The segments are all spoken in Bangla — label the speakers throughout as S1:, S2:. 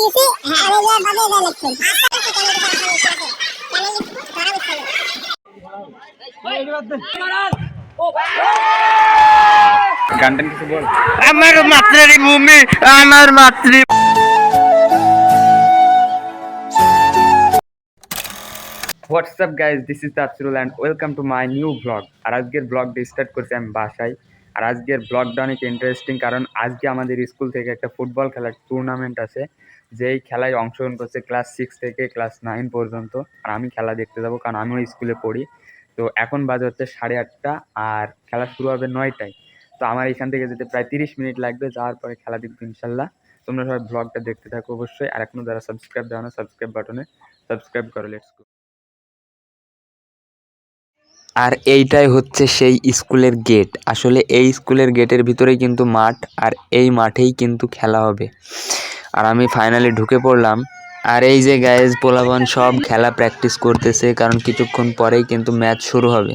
S1: গেছি আর এই যে বাজে লিখছেন
S2: গানটান কিছু বল।
S3: আমার মাতৃভূমি আমার মাতৃ
S2: what's up guys this is Tafsirul and welcome to my new blog আর আজকের ব্লগটা স্টার্ট করছি আমি বাসায়। আর আজকের ব্লগটা অনেক ইন্টারেস্টিং কারণ আজকে আমাদের স্কুল থেকে একটা ফুটবল খেলার টুর্নামেন্ট আছে। যেই খেলায় অংশগ্রহণ করছে ক্লাস সিক্স থেকে ক্লাস নাইন পর্যন্ত, আর আমি খেলা দেখতে যাব কারণ আমিও স্কুলে পড়ি। তো এখন বাজে হচ্ছে সাড়ে আটটা আর খেলা শুরু হবে নয়টায়। তো আমার এখান থেকে যেতে প্রায় তিরিশ মিনিট লাগবে, যাওয়ার পরে খেলা দেখব ইনশাল্লাহ। তোমরা সবাই ব্লগটা দেখতে থাকো অবশ্যই। আর এখনও যারা সাবস্ক্রাইব দেওয়া না সাবস্ক্রাইব বাটনে সাবস্ক্রাইব করো লেটস গো আর এইটাই হচ্ছে সেই স্কুলের গেট আসলে এই স্কুলের গেটের ভিতরেই কিন্তু মাঠ, আর এই মাঠেই কিন্তু খেলা হবে। আর আমি ফাইনালি ঢুকে পড়লাম। আর এই যে গায়েজ পোলাবন সব খেলা প্র্যাকটিস করতেছে, কারণ কিছুক্ষণ পরেই কিন্তু ম্যাচ শুরু হবে।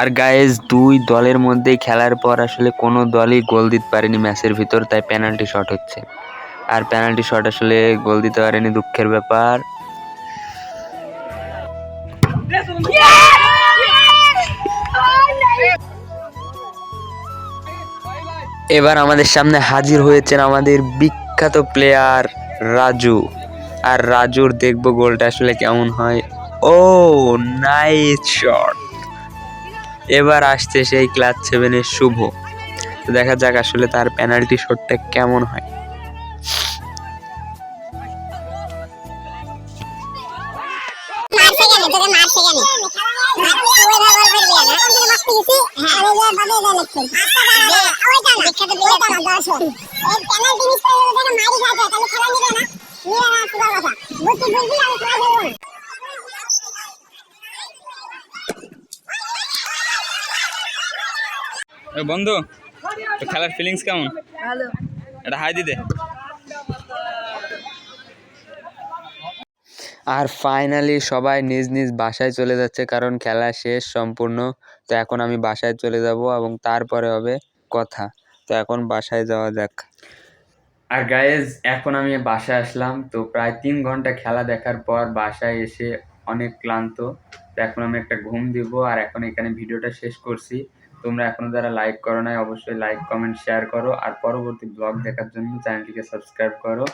S2: আর গায়েজ দুই দলের মধ্যে খেলার পর আসলে কোনো দলই গোল দিতে পারেনি ম্যাচের ভিতর, তাই পেনাল্টি শট হচ্ছে। আর পেনাল্টি শট আসলে গোল দিতে পারেনি, দুঃখের ব্যাপার। এবার আমাদের সামনে হাজির হয়েছেন আমাদের বিখ্যাত প্লেয়ার রাজু। আর রাজুর দেখব গোলটা আসলে কেমন হয়। ও নাইস শট এবার আসছে সেই ক্লাস সেভেনের শুভ তো দেখা যাক আসলে তার পেনাল্টি শটটা কেমন হয়
S1: পেনাল্টি মিস করে মারি তাহলে খেলা নিবে না নিবে না কথা বুঝতে বুঝবি আমি খেলা
S2: বন্ধু তো খেলার ফিলিংস কেমন?
S4: ভালো।
S2: এটা হাই দিতে আর ফাইনালি সবাই নিজ নিজ বাসায় চলে যাচ্ছে কারণ খেলা শেষ সম্পূর্ণ। তো এখন আমি বাসায় চলে যাব এবং তারপরে হবে কথা। তো এখন বাসায় যাওয়া যাক। আর গায়েজ এখন আমি বাসায় আসলাম। তো প্রায় তিন ঘণ্টা খেলা দেখার পর বাসায় এসে অনেক ক্লান্ত। তো এখন আমি একটা ঘুম দিব আর এখন এখানে ভিডিওটা শেষ করছি। তোমরা এখনও যারা লাইক করো নাই, অবশ্যই লাইক কমেন্ট শেয়ার করো। আর পরবর্তী ব্লগ দেখার জন্য চ্যানেলটিকে সাবস্ক্রাইব করো।